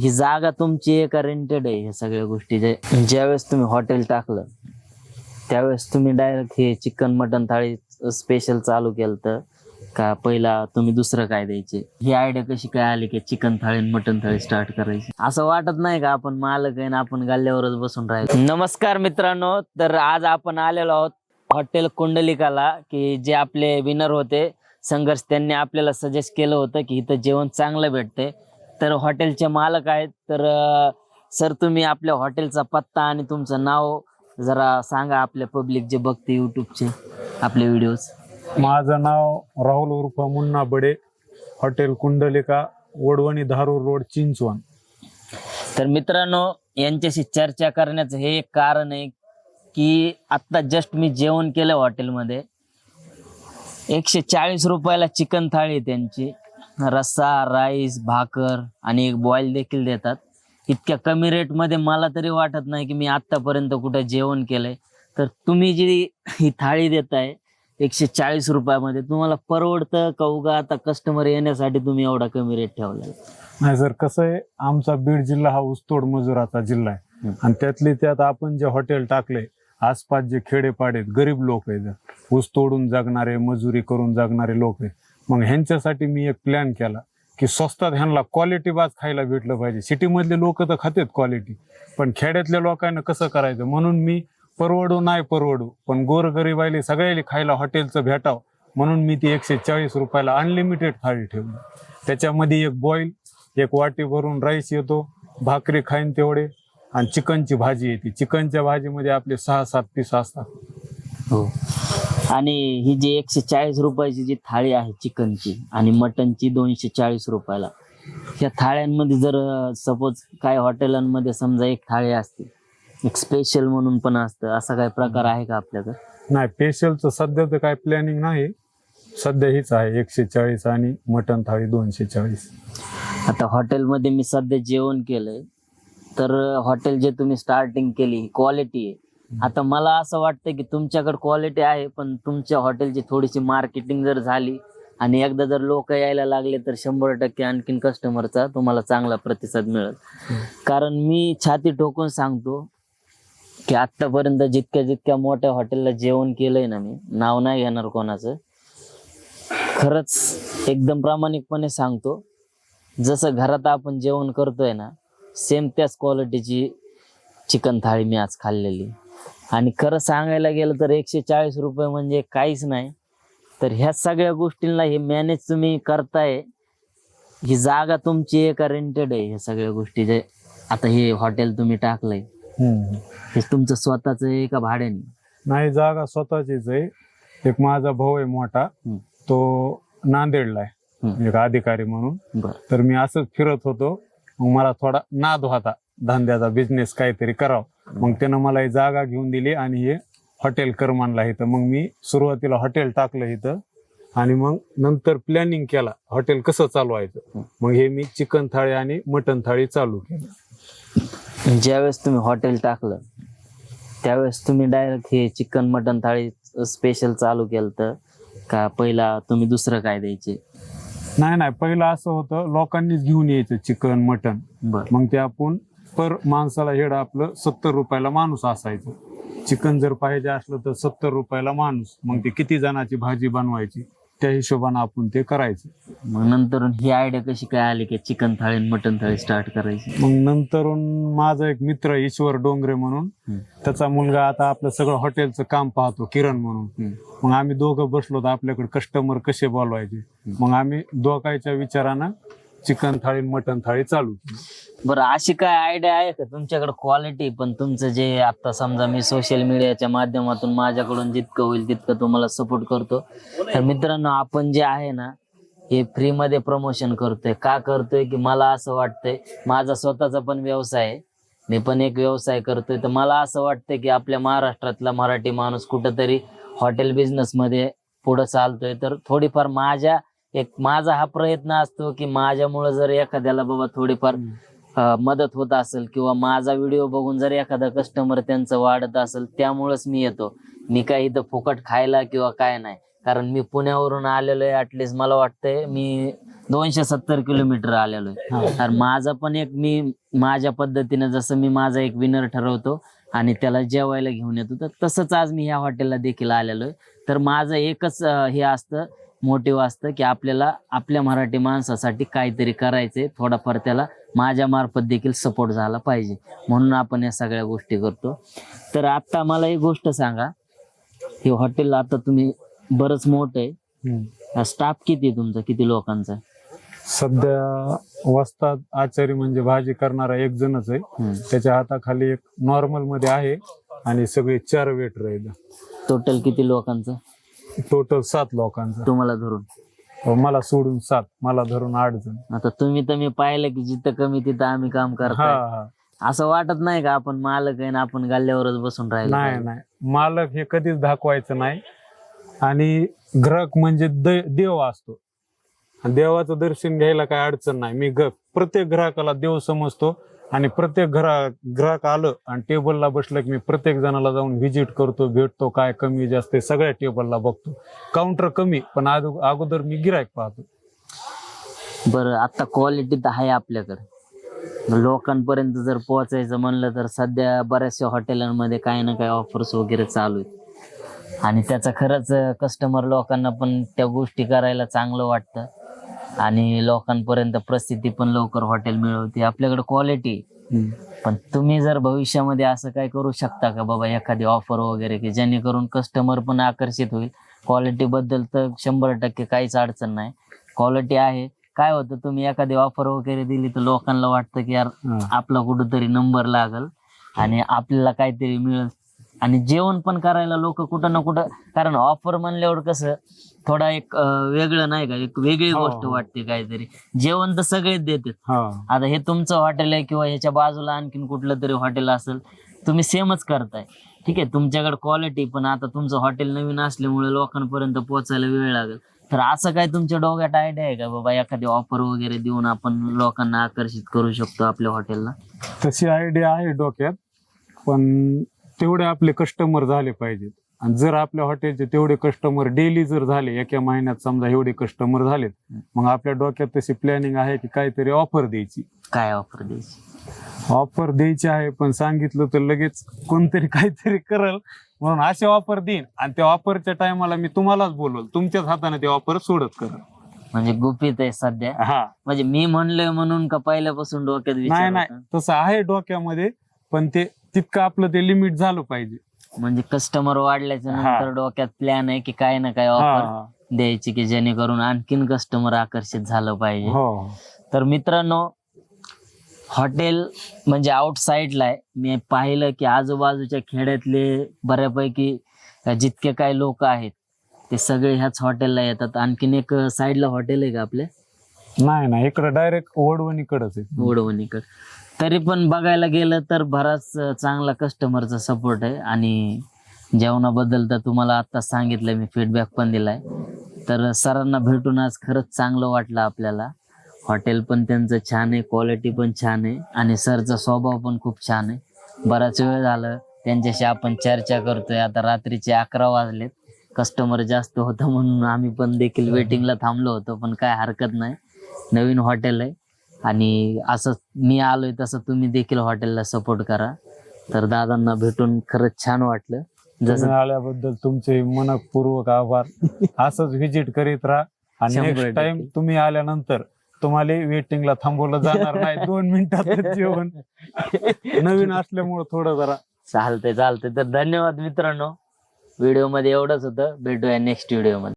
ही जागा तुमची एक रेंटेड आहे ह्या सगळ्या गोष्टी. ज्यावेळेस तुम्ही हॉटेल टाकलं त्यावेळेस तुम्ही डायरेक्ट हे चिकन मटन थाळी स्पेशल चालू केलं तर का पहिला तुम्ही दुसरं काय द्यायचे? ही आयडिया कशी काय आली की चिकन थाळी मटन थाळी स्टार्ट करायची? असं वाटत नाही का आपण मालक आहे ना आपण गल्ल्यावरच बसून राहायचो नमस्कार मित्रांनो तर आज आपण आलेलो आहोत हॉटेल कुंडलिकाला की जे आपले विनर होते. संघर्ष त्यांनी आपल्याला सजेस्ट केलं होतं की इथं जेवण चांगलं भेटते तर हॉटेलचे मालक आहेत. तर सर तुम्ही आपल्या हॉटेलचा पत्ता आणि तुमचं नाव जरा सांगा आपल्या पब्लिक जे बघते युट्यूबचे आपले व्हिडिओज माझं नाव राहुल उर्फ मुन्ना बडे हॉटेल कुंडलिका वडवणी धारूर रोड चिंचवण. तर मित्रांनो यांच्याशी चर्चा करण्याचं हे एक कारण आहे की आत्ता जस्ट मी जेवण केलं हॉटेलमध्ये. एकशे चाळीस रुपयाला चिकन थाळी आहे त्यांची. रस्सा राईस भाकर आणि एक बॉईल देखील देतात. इतक्या कमी रेटमध्ये मला तरी वाटत नाही की मी आत्तापर्यंत कुठं जेवण केलंय. तर तुम्ही जी ही थाळी देताय एकशे चाळीस रुपयामध्ये तुम्हाला परवडतं का उगा आता कस्टमर येण्यासाठी तुम्ही एवढा कमी रेट ठेवलाय? नाही सर कसं आहे आमचा बीड जिल्हा हा ऊसतोड मजुराचा जिल्हा आहे. आणि त्यातली त्यात आपण जे हॉटेल टाकले आसपास जे खेडेपाडे गरीब लोक आहेत. ऊस तोडून जगणारे मजुरी करून जगणारे लोक आहेत. मग ह्यांच्यासाठी मी एक प्लॅन केला की स्वस्तात ह्यांना क्वालिटी बाज खायला भेटलं पाहिजे. सिटीमधले लोक तर खातात क्वालिटी पण खेड्यातल्या लोकांना कसं करायचं? म्हणून मी परवडू नाही परवडू पण गोरगरीबाईले सगळ्याला खायला हॉटेलचं भेटावं. म्हणून मी ती एकशे चाळीस रुपयाला अनलिमिटेड थाळी ठेवली. त्याच्यामध्ये एक बॉईल एक वाटी भरून राईस येतो भाकरी खाईन तेवढे आणि चिकनची भाजी येते. चिकनच्या भाजीमध्ये आपले सहा सात पीस असतात. हो. आणि ही जी एकशे चाळीस रुपयाची जी थाळी आहे चिकनची आणि मटनची दोनशे चाळीस रुपयाला या थाळ्यांमध्ये जर सपोज काय हॉटेलांमध्ये समजा एक थाळी असते एक स्पेशल म्हणून पण असतं असा काय प्रकार आहे का आपल्याकडे? नाही स्पेशलचं सध्या तर काय प्लॅनिंग नाही. सध्या हीच आहे एकशे चाळीस आणि मटन थाळी दोनशे चाळीस. आता हॉटेलमध्ये मी सध्या जेवण केलंय तर हॉटेल जे तुम्ही स्टार्टिंग केली क्वालिटी आहे. आता मला असं वाटतं की तुमच्याकडे क्वालिटी आहे पण तुमच्या हॉटेलची थोडीशी मार्केटिंग जर झाली आणि एकदा जर लोक यायला लागले तर शंभर टक्के आणखीन कस्टमरचा तुम्हाला चांगला प्रतिसाद मिळेल. कारण मी छाती ठोकून सांगतो की आतापर्यंत जितक्या जितक्या मोठ्या हॉटेलला जेवण केलंय ना मी नाव नाही घेणार कोणाचं खरंच एकदम प्रामाणिकपणे सांगतो जसं घरात आपण जेवण करतोय ना सेम त्याच क्वालिटीची चिकन थाळी मी आज खाल्लेली. आणि खरं सांगायला गेलं तर एकशे चाळीस रुपये म्हणजे काहीच नाही. तर ह्या सगळ्या गोष्टींना हे मॅनेज तुम्ही करताय. ही जागा तुमची आहे का रेंटेड आहे ह्या सगळ्या गोष्टी जे आता हे हॉटेल तुम्ही टाकलंय. हे तुमचं स्वतःच आहे का भाड्याने? नाही जागा स्वतःचीच आहे. एक माझा भाऊ आहे मोठा. हम्म. तो नांदेडला आहे. हम्म. एक अधिकारी म्हणून. बर. तर मी असंच फिरत होतो. मग मला थोडा नाद होता. धंद्याचा बिझनेस काहीतरी करावं. मग त्यानं मला ही जागा घेऊन दिली आणि हे हॉटेल करमानला इथं. मग मी सुरुवातीला हॉटेल टाकलं इथं आणि मग नंतर प्लॅनिंग केला. हॉटेल कसं चालवायचं? मग हे मी चिकन थाळी आणि मटन थाळी चालू केलं. ज्यावेळेस तुम्ही हॉटेल टाकलं त्यावेळेस तुम्ही डायरेक्ट हे चिकन मटन थाळी स्पेशल चालू केलं तर का पहिला तुम्ही दुसरं काय द्यायचे? नाही नाही. पहिलं असं होतं लोकांनीच घेऊन यायचं चिकन मटन बर. मग ते आपण पर माणसाला हेड आपलं सत्तर रुपयाला माणूस असायचं. चिकन जर पाहिजे असलं तर सत्तर रुपयाला माणूस. मग ते किती जणांची भाजी बनवायची? त्या हिशोबानं आपण ते करायचं. मग नंतर ही आयडिया कशी काय आली की चिकन थाळी मटन थाळी स्टार्ट करायची? मग नंतरून माझा एक मित्र ईश्वर डोंगरे म्हणून. हम्म. त्याचा मुलगा आता आपलं सगळं हॉटेलचं काम पाहतो किरण म्हणून. हम्म. मग आम्ही दोघं बसलो तर आपल्याकडे कस्टमर कसे बोलवायचे? मग आम्ही दोघांच्या विचारानं चिकन थाळी मटन थाळी चालू. बरं अशी काय आयडिया आहे का? तुमच्याकडे क्वालिटी पण तुमचं जे आता समजा मी सोशल मीडियाच्या माध्यमातून माझ्याकडून जितकं होईल तितकं तुम्हाला सपोर्ट करतो. तर मित्रांनो आपण जे आहे ना हे फ्री मध्ये प्रमोशन करतोय. का करतोय की मला असं वाटतंय माझा स्वतःचा पण व्यवसाय आहे. मी पण एक व्यवसाय करतोय. तर मला असं वाटतंय की आपल्या महाराष्ट्रातला मराठी माणूस कुठंतरी हॉटेल बिझनेस मध्ये पुढे चालतोय. तर थोडीफार माझ्या एक माझा हा प्रयत्न असतो की माझ्यामुळे जर एखाद्याला बाबा थोडीफार मदत होत असेल किंवा माझा व्हिडिओ बघून जर एखादा कस्टमर त्यांचं वाढत असेल त्यामुळेच मी येतो. मी काही इथं फुकट खायला किंवा काय नाही. कारण मी पुण्यावरून आलेलो आहे ऍटलिस्ट मला वाटतंय मी दोनशे सत्तर किलोमीटर आलेलो आहे. तर माझं पण एक मी माझ्या पद्धतीने जसं मी माझा एक विनर ठरवतो आणि त्याला जेवायला घेऊन येतो तर तसंच आज मी ह्या हॉटेलला देखील आलेलो आहे. तर माझं एकच हे असतं मोटिव्ह असतं की आपल्याला आपल्या मराठी माणसासाठी काहीतरी करायचंय. थोडाफार त्याला माझ्या मार्फत देखील सपोर्ट झाला पाहिजे. म्हणून आपण या सगळ्या गोष्टी करतो. तर आता मला एक गोष्ट सांगा. हे हॉटेल आता तुम्ही बरंच मोठं आहे. स्टाफ किती आहे तुमचा? किती लोकांचा? सध्या वस्ताद आचारी म्हणजे भाजी करणारा एक जणच आहे. त्याच्या हाताखाली एक नॉर्मलमध्ये आहे आणि सगळे चार वेटर आहेत. टोटल किती लोकांचं? टोटल सात लोकांचं. तुम्हाला धरून. मला सोडून सात मला धरून आठ जण. आता तुम्ही तर मी पाहिलं की जिथं कमी तिथं आम्ही काम हा करताय. हा असं वाटत नाही का आपण मालक आहे ना आपण गल्ल्यावरच बसून राहिलो नाही? नाही. मालक हे कधीच दाखवायचं नाही. आणि ग्राहक म्हणजे दै- देव असतो. आणि देवाचं दर्शन घ्यायला काय अडचण नाही. मी ग- प्रत्येक ग्राहकाला देव समजतो. आणि प्रत्येक घरा ग्राहक आलं आणि टेबलला बसलं की मी प्रत्येक जणाला जाऊन व्हिजिट करतो भेटतो काय कमी जास्त सगळ्या टेबलला बघतो. काउंटर कमी पण अगोदर मी गिरायक पाहतो. बरं आता क्वालिटी तर आहे आपल्याकडे. लोकांपर्यंत जर पोहोचायचं म्हणलं तर सध्या बऱ्याचशा हॉटेलांमध्ये काही ना काही ऑफर्स वगैरे चालू आहेत. आणि त्याचा खरंच कस्टमर लोकांना पण त्या गोष्टी करायला चांगलं वाटतं. आणि लोकांपर्यंत प्रसिद्धी पण लवकर हॉटेल मिळवते. आपल्याकडे क्वालिटी पण तुम्ही जर भविष्यामध्ये असं काय करू शकता का बाबा एखादी ऑफर वगैरे की जेणेकरून कस्टमर पण आकर्षित होईल? क्वालिटी बद्दल तर शंभर टक्के काहीच अडचण नाही. क्वालिटी आहे. काय होतं तुम्ही एखादी ऑफर वगैरे दिली तर लोकांना वाटतं की यार. आपला कुठंतरी नंबर लागल आणि आपल्याला काहीतरी मिळेल. आणि जेवण पण करायला लोक कुठं ना कुठं कारण ऑफर म्हणल्यावर कसं थोडा एक अं, वेगळं नाही का एक वेगळी हो, गोष्ट हो. वाटते काहीतरी. जेवण तर सगळेच देतात. हा. आता हे तुमचं हॉटेल आहे किंवा ह्याच्या बाजूला आणखीन कुठलं तरी हॉटेल असेल तुम्ही सेमच करताय. ठीक आहे तुमच्याकडे क्वालिटी पण आता तुमचं हॉटेल नवीन असल्यामुळे लोकांपर्यंत पोहोचायला वेळ लागेल. तर असं काय तुमच्या डोक्यात आयडिया आहे का बाबा एखादी ऑफर वगैरे देऊन आपण लोकांना आकर्षित करू शकतो आपल्या हॉटेलला तशी आयडिया आहे डोक्यात पण तेवढे आपले कस्टमर झाले पाहिजेत. आणि जर आपल्या हॉटेलचे तेवढे कस्टमर डेली जर झाले एका महिन्यात समजा एवढे कस्टमर झालेत मग आपल्या डोक्यात तशी प्लॅनिंग आहे की काहीतरी ऑफर द्यायची. काय ऑफर द्यायची? ऑफर द्यायची आहे पण सांगितलं तर लगेच कोणतरी काहीतरी करल. म्हणून असे ऑफर देईन आणि त्या ऑफरच्या टायमाला मी तुम्हालाच बोलवल. तुमच्याच हाताने ते ऑफर सोडत करल. म्हणजे गुपित आहे सध्या? हा. म्हणजे मी म्हणलोय म्हणून का पहिल्यापासून डोक्यात नाही? तसं आहे डोक्यामध्ये पण ते तितकं आपलं ते लिमिट झालं पाहिजे. म्हणजे कस्टमर वाढल्याच्या हा. नंतर डोक्यात प्लॅन आहे की काय ना काय हा, ऑफर हा. द्यायची की जेणेकरून आणखीन कस्टमर आकर्षित झालं पाहिजे. हो. तर मित्रांनो हॉटेल म्हणजे आउटसाईडला आहे. मी पाहिलं की आजूबाजूच्या खेड्यातले बऱ्यापैकी जितके काही लोक आहेत ते सगळे ह्याच हॉटेलला येतात. आणखीन एक साईडला हॉटेल आहे का आपल्या नाही नाही. इकडे डायरेक्ट वडवणीकडेच आहे. वडवणीकर तरी पण बघायला गेलं तर बराच चांगला कस्टमरचा सपोर्ट आहे. आणि जेवणाबद्दल तर तुम्हाला आता सांगितलं मी फीडबॅक पण दिलाय. तर सरांना भेटून आज खरंच चांगलं वाटलं आपल्याला. हॉटेल पण त्यांचं छान आहे क्वालिटी पण छान आहे. आणि सरचा स्वभाव पण खूप छान आहे. बराच वेळ झालं त्यांच्याशी आपण चर्चा करतोय. आता रात्रीचे अकरा वाजलेत. कस्टमर जास्त होतं म्हणून आम्ही पण देखील वेटिंगला थांबलो होतो पण काय हरकत नाही. नवीन हॉटेल आहे. आणि असं मी आलोय तसं तुम्ही देखील हॉटेलला सपोर्ट करा. तर दादांना भेटून खरंच छान वाटलं. जसं तुम्ही आल्याबद्दल तुमचे मनपूर्वक आभार. असंच व्हिजिट करीत राहा. आणि शंभर नेक्स्ट टक्के. टाइम तुम्ही आल्यानंतर तुम्हाला वेटिंगला थांबवलं जाणार नाही. दोन मिनिटात जेवण. नवीन असल्यामुळे थोडं जरा. चालतंय चालतंय. तर धन्यवाद मित्रांनो. व्हिडिओमध्ये एवढंच होतं. भेटूया नेक्स्ट व्हिडिओमध्ये.